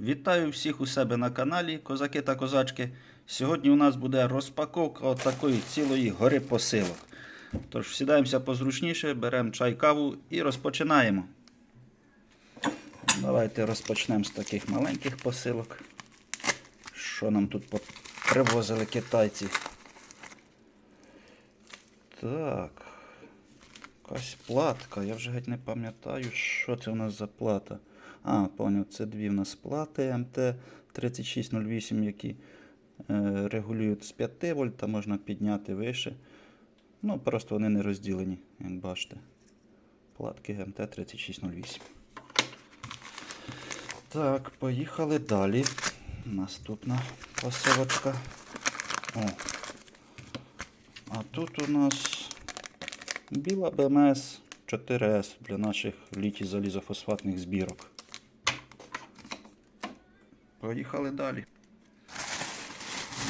Вітаю всіх у себе на каналі Козаки та Козачки. Сьогодні у нас буде розпаковка от такої цілої гори посилок. Тож сідаємося позручніше, беремо чай, каву і розпочинаємо. Давайте розпочнемо з таких маленьких посилок. Що нам тут привозили китайці? Так. Якась платка. Я вже геть не пам'ятаю, що це у нас за плата. А, поняв, це дві в нас плати МТ3608, які е, регулюють з 5 вольт, та можна підняти вище. Ну, просто вони не розділені, як бачите. Платки МТ3608. Так, поїхали далі. Наступна посилочка. О. А тут у нас біла БМС 4С для наших літій залізофосфатних збірок. Поїхали далі.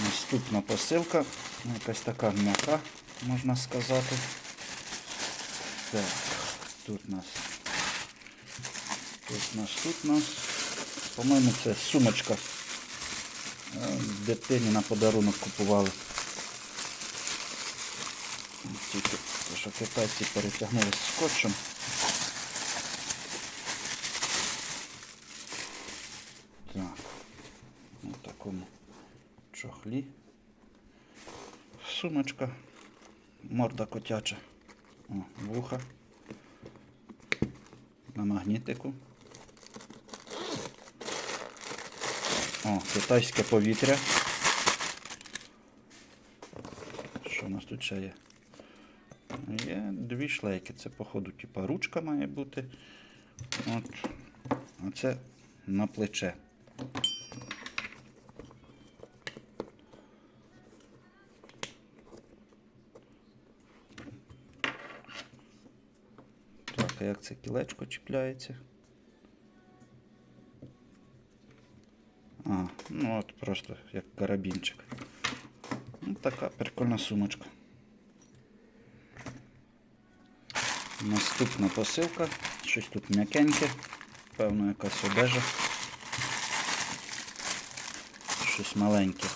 Наступна посилка. Якась така м'яка, можна сказати. Так, тут нас. Тут нас, тут нас. По-моєму, це сумочка. Е, Дитині на подарунок купували. Тільки що китайці перетягнули скотчем. Так, у такому чохлі. Сумочка, морда котяча, О, вуха на магнітику. О, китайське повітря. Що у нас тут ще є? Є дві шлейки. Це, походу, типа ручка має бути. От. А це на плече. Так, як це кілечко чіпляється? А, ну от просто як карабінчик. Ну, така прикольна сумочка. Наступна посилка. Щось тут м'якеньке. Певно, якась одежа. Щось маленьке.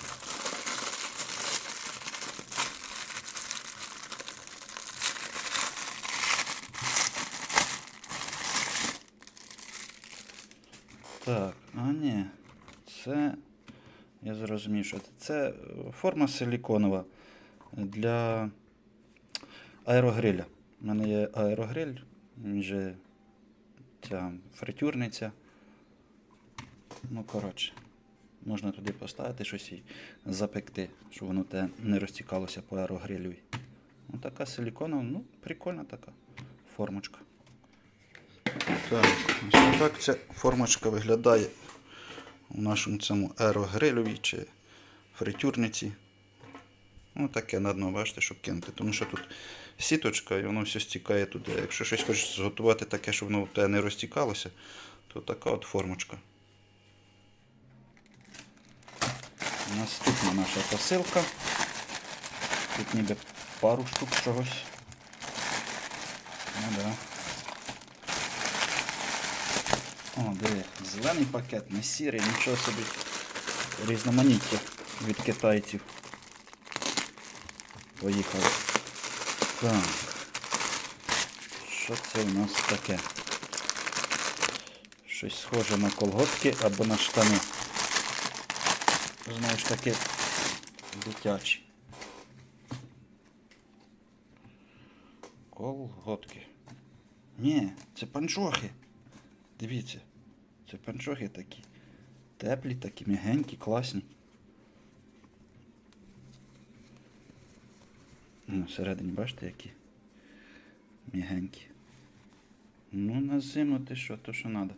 Так, а ні. Це. Я зрозумів, що це. Форма силіконова для аерогриля. У мене є аерогриль, він же ця фритюрниця. Ну, коротше, можна туди поставити щось і запекти, щоб воно те не розтікалося по аерогрилю. Ну, така силіконова, ну, прикольна така формочка. Так, ось так ця формочка виглядає у нашому цьому аерогрилеві чи фритюрниці. Ну, таке на дно, бачите, щоб кинути. Тому що тут сіточка і воно все стікає туди. Якщо щось хочеш зготувати таке, щоб воно в не розтікалося, то така от формочка. Наступна наша посилка. Тут ніби пару штук чогось. Ну да. О, диви, зелений пакет, не сірий, нічого собі. Різноманіття від китайців. Поїхали. Так. Що це у нас таке? Щось схоже на колготки або на штани. Знову ж таки дитячі. Колготки. Ні, це панчохи. Дивіться, це панчохи такі. Теплі, такі м'ягенькі, класні. Ну, всередині, бачите, які м'ягенькі. Ну, на зиму ти що, то що треба.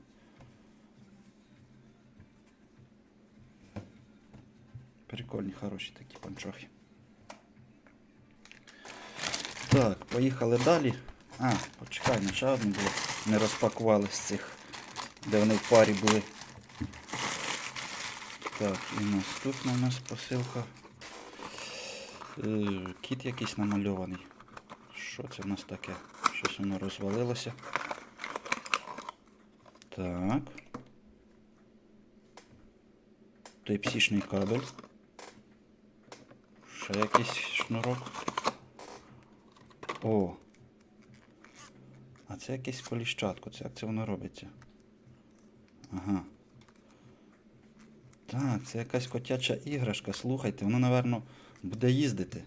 Прикольні, хороші такі панчохи. Так, поїхали далі. А, почекай, ще одну було. Не розпакували з цих, де вони в парі були. Так, і наступна у нас посилка. Е, Кіт якийсь намальований. Що це в нас таке? Щось воно розвалилося. Так. Type-C-шний кабель. Ще якийсь шнурок. О. А це якесь коліщатко. Це як це воно робиться? Ага. Так, це якась котяча іграшка. Слухайте, воно, напевно, буде їздити.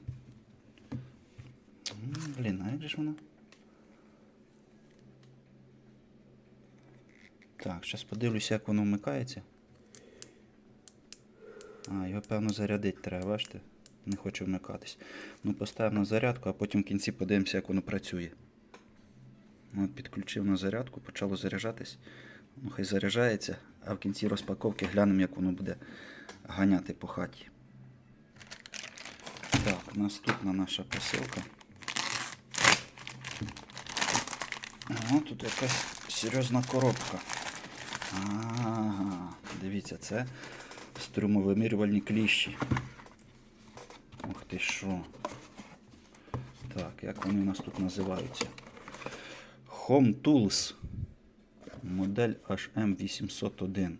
Блін, а як же ж воно? Так, зараз подивлюся, як воно вмикається. А, його, певно, зарядити треба, бачите? Не хоче вмикатись. Ну, поставимо на зарядку, а потім в кінці подивимося, як воно працює. От, підключив на зарядку, почало заряджатись. Ну, хай заряджається, а в кінці розпаковки глянемо, як воно буде ганяти по хаті. Так, наступна наша посилка. О, тут якась серйозна коробка. Ага, дивіться, це струмовимірювальні кліщі. Ух ти що. Так, як вони у нас тут називаються? Home Tools. Модель HM801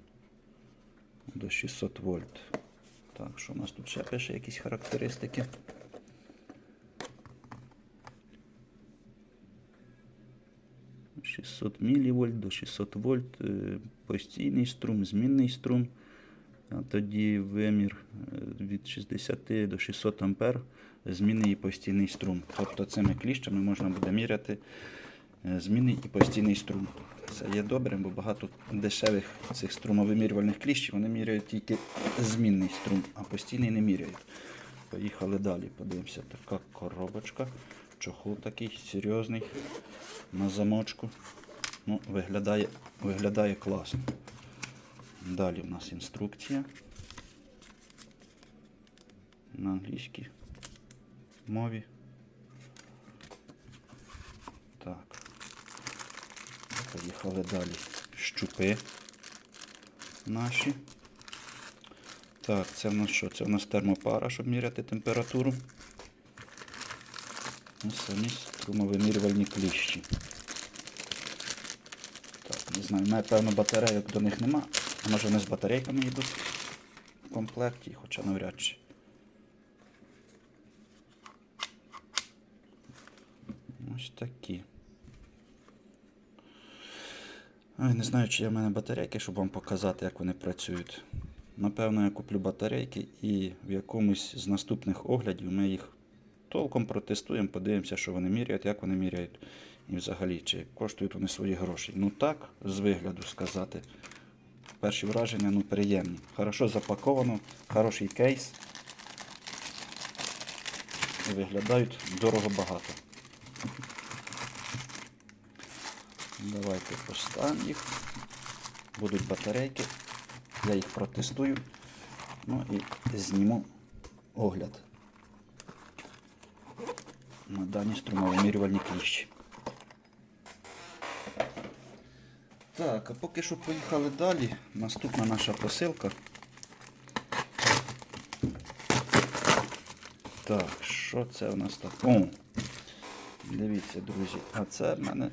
до 600 вольт. Так, що у нас тут ще пише якісь характеристики? – 600 мілівольт до 600 вольт, е, постійний струм, змінний струм. А тоді вимір е, від 60 до 600 ампер, змінний і постійний струм. Тобто цими кліщами можна буде міряти е, змінний і постійний струм. Це є добре, бо багато дешевих цих струмовимірювальних кліщів вони міряють тільки змінний струм, а постійний не міряють. Поїхали далі. Подивимося, така коробочка. Чохол такий серйозний на замочку. Ну, виглядає, виглядає класно. Далі у нас інструкція. На англійській мові. Поїхали далі. Щупи наші. Так, це в нас що? Це в нас термопара, щоб міряти температуру. І самі струмовимірювальні кліщі. Так, не знаю, в мене, певно, батарейок до них нема. А може вони з батарейками йдуть в комплекті, хоча навряд чи. Ось такі. Ой, не знаю, чи є в мене батарейки, щоб вам показати, як вони працюють. Напевно, я куплю батарейки і в якомусь з наступних оглядів ми їх толком протестуємо, подивимося, що вони міряють, як вони міряють. І взагалі, чи коштують вони свої гроші. Ну так, з вигляду сказати. Перші враження ну, приємні. Хорошо запаковано, хороший кейс. Виглядають дорого багато. Давайте поставимо їх. Будуть батарейки. Я їх протестую. Ну і зніму огляд на дані струмовимірювальні кліщі. Так, а поки що поїхали далі. Наступна наша посилка. Так, що це у нас так? О! Дивіться, друзі, а це в мене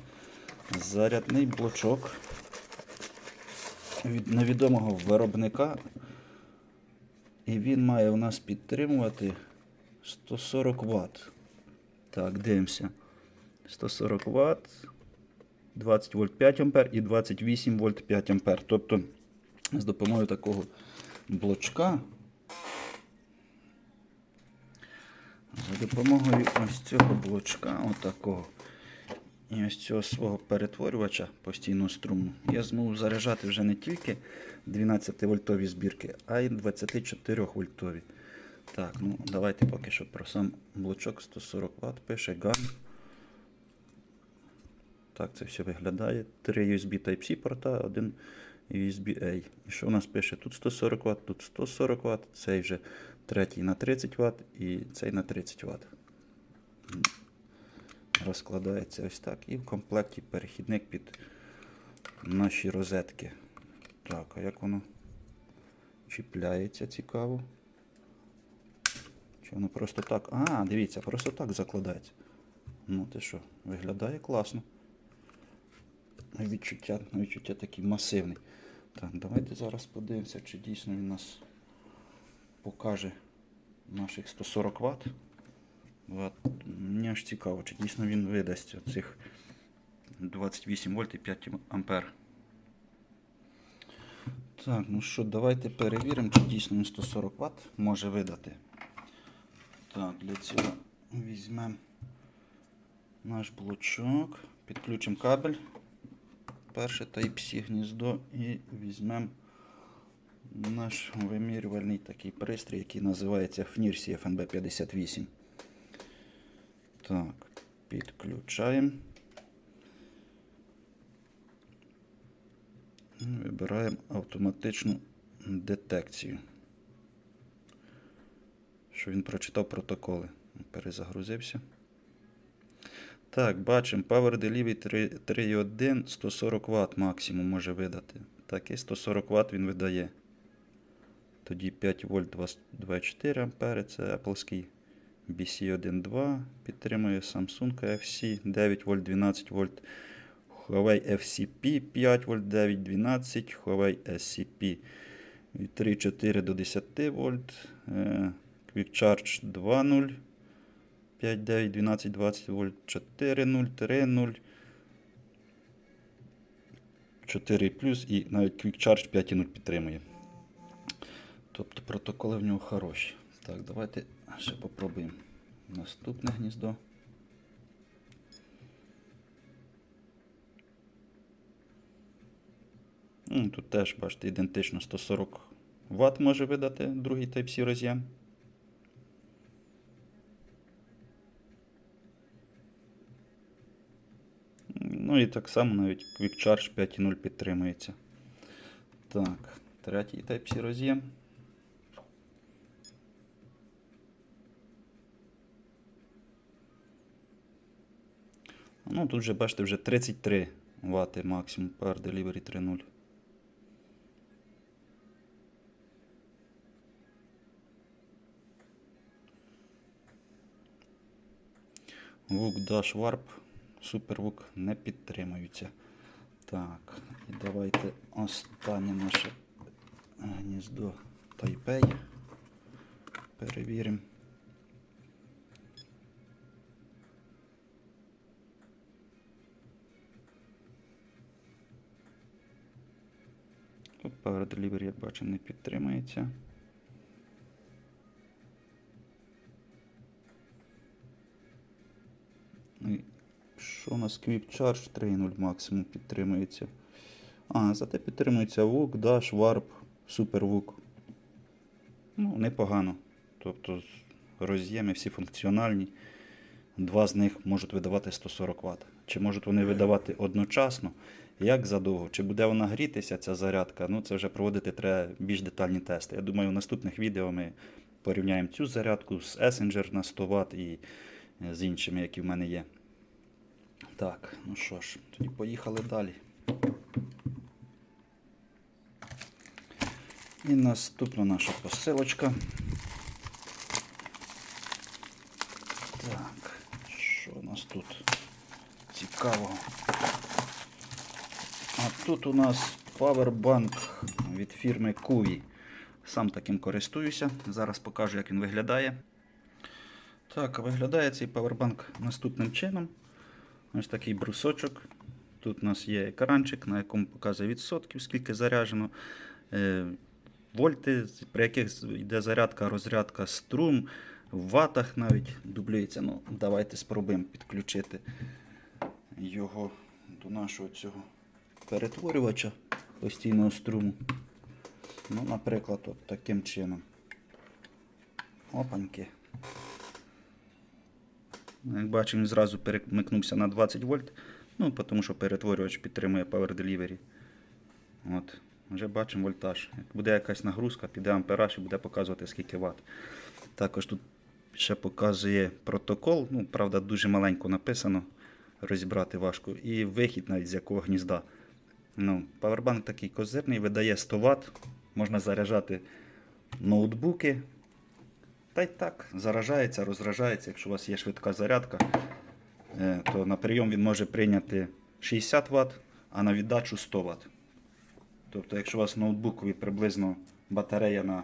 зарядний блочок від невідомого виробника. І він має у нас підтримувати 140 Вт. Так, дивимося. 140 Вт, 20 вольт 5 ампер і 28 вольт 5 ампер. Тобто з допомогою такого блочка. За допомогою ось цього блочка, отакого, і ось цього свого перетворювача постійного струму, я зможу заряджати вже не тільки 12 вольтові збірки, а й 24 вольтові. Так, ну давайте поки що про сам блочок 140 Вт пише GAN. Так це все виглядає. 3 USB Type-C порта, один USB-A. І що у нас пише? Тут 140 Вт, тут 140 Вт, цей вже третій на 30 Вт і цей на 30 Вт. Розкладається ось так. І в комплекті перехідник під наші розетки. Так, а як воно чіпляється, цікаво. Чи воно просто так. А, дивіться, просто так закладається. Ну ти що, виглядає класно. Відчуття, відчуття такий масивний. Так, давайте зараз подивимося, чи дійсно він нас покаже наших 140 Вт. От. Мені аж цікаво, чи дійсно він видасть цих 28 вольт і 5 ампер. Так, ну що, давайте перевіримо, чи дійсно він 140 Вт може видати. Так, для цього візьмемо наш блочок, підключимо кабель, перше Type-C гніздо і візьмемо наш вимірювальний такий пристрій, який називається FNIRSI FNB 58. Так, підключаємо. Ну, вибираємо автоматичну детекцію. Що він прочитав протоколи. Перезагрузився. Так, бачимо, Power Delivery 3.1 140 Вт максимум може видати. Так, і 140 Вт він видає. Тоді 5 вольт 24 А. це Appleський BC12 підтримує Samsung FC 9 вольт 12 вольт. Huawei FCP 5 вольт 9, 12, Huawei SCP 3, 4 до 10 вольт, е, Quick Charge 2.0, 5,9, 12, 20 вольт, 4.0, 3.0, 4 плюс і навіть Quick Charge 5.0 підтримує. Тобто протоколи в нього хороші. Так, давайте ще попробуємо наступне гніздо. Ну, Тут теж, бачите, ідентично 140 Вт може видати другий Type-C роз'єм. Ну і так само навіть Quick Charge 5.0 підтримується. Так, третій Type-C роз'єм. Ну, тут вже, бачите, вже 33 Вт максимум Power Delivery 3.0. Вук Dash Warp, SuperVOOC не підтримуються. Так, і давайте останнє наше гніздо Taipei. Перевіримо. Power Delivery, як бачимо, не підтримується. І Що у нас Quick Charge 3.0 максимум підтримується. А, зате підтримується VOOC, Dash, Warp, SuperVOOC. Ну, непогано. Тобто роз'єми всі функціональні. Два з них можуть видавати 140 Вт. Чи можуть вони видавати одночасно? Як задовго? Чи буде вона грітися, ця зарядка? Ну, це вже проводити треба більш детальні тести. Я думаю, в наступних відео ми порівняємо цю зарядку з Essenger на 100 Вт і е, з іншими, які в мене є. Так, ну що ж, тоді поїхали далі. І наступна наша посилочка. Так, що у нас тут цікавого? А тут у нас павербанк від фірми Куві. Сам таким користуюся. Зараз покажу, як він виглядає. Так, виглядає цей павербанк наступним чином. Ось такий брусочок. Тут у нас є екранчик, на якому показує відсотків, скільки заряджено. Е, Вольти, при яких йде зарядка, розрядка, струм, в ватах навіть дублюється. Ну, давайте спробуємо підключити його до нашого цього перетворювача постійного струму. Ну, наприклад, от таким чином. Опаньки. Як бачимо, він зразу перемикнувся на 20 вольт. Ну, тому що перетворювач підтримує Power Delivery. От. Вже бачимо вольтаж. Як буде якась нагрузка, піде ампераж і буде показувати скільки Вт. Також тут ще показує протокол. Ну, правда, дуже маленько написано. Розібрати важко. І вихід навіть з якого гнізда. Ну, Павербанк такий козирний, видає 100 Вт. Можна заряджати ноутбуки. Та й так, заражається, розражається. Якщо у вас є швидка зарядка, е, то на прийом він може прийняти 60 Вт, а на віддачу 100 Вт. Тобто, якщо у вас ноутбукові приблизно батарея на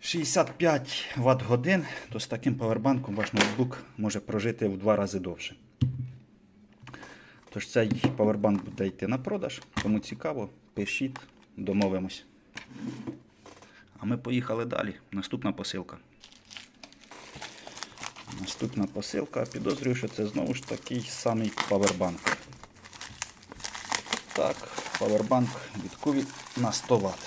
65 Вт годин, то з таким павербанком ваш ноутбук може прожити в два рази довше. Тож цей павербанк буде йти на продаж. Кому цікаво, пишіть, домовимось. А ми поїхали далі. Наступна посилка. Наступна посилка. Підозрюю, що це знову ж такий самий павербанк. Так, павербанк від Куві на 100 Вт.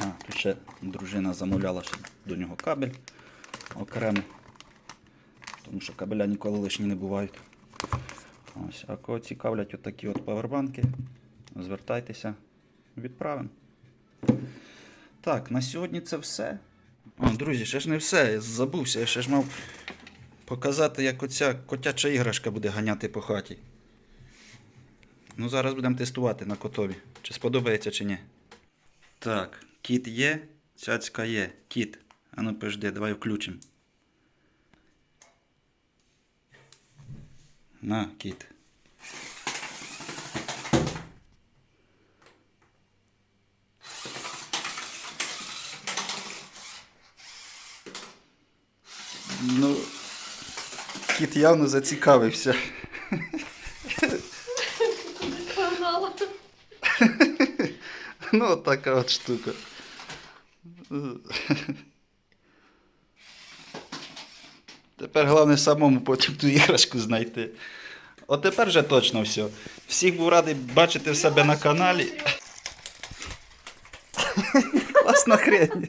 А, тут ще дружина замовляла ще до нього кабель окремо. Що кабеля ніколи лишні не бувають. Ось, а кого цікавлять отакі от павербанки, звертайтеся, відправимо. Так, на сьогодні це все. О, друзі, ще ж не все. Я забувся, я ще ж мав показати, як оця котяча іграшка буде ганяти по хаті. Ну, зараз будемо тестувати на котові. Чи сподобається, чи ні. Так, кіт є, цяцька є. Кіт. А ну пожди, давай включимо. На, кіт. Ну, кіт явно зацікавився. Погнала. Ну, от така от штука. Тепер головне самому потім ту іграшку знайти. От тепер вже точно все. Всіх був радий бачити в себе на каналі. Класна хрень.